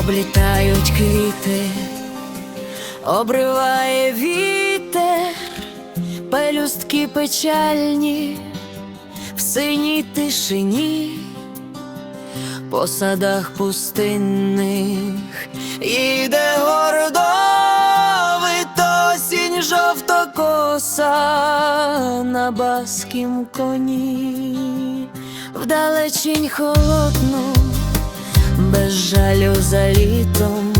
облітають квіти, обриває вітер, пелюстки печальні, в синій тишині, по садах пустинних іде гордо осінь жовтокоса на баскім коні, вдалечінь холодну без жалю за літом,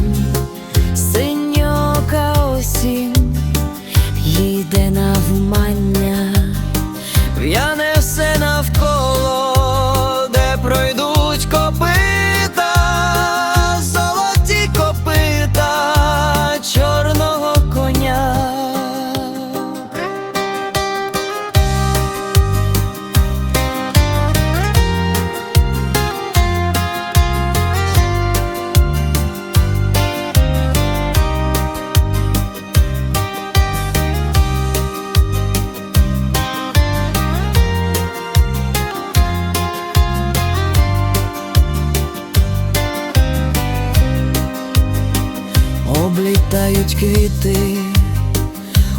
Облітають квіти,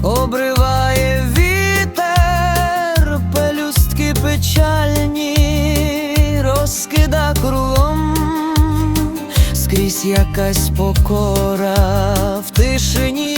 обриває вітер, пелюстки печальні, розкида кругом, скрізь якась покора в тишині.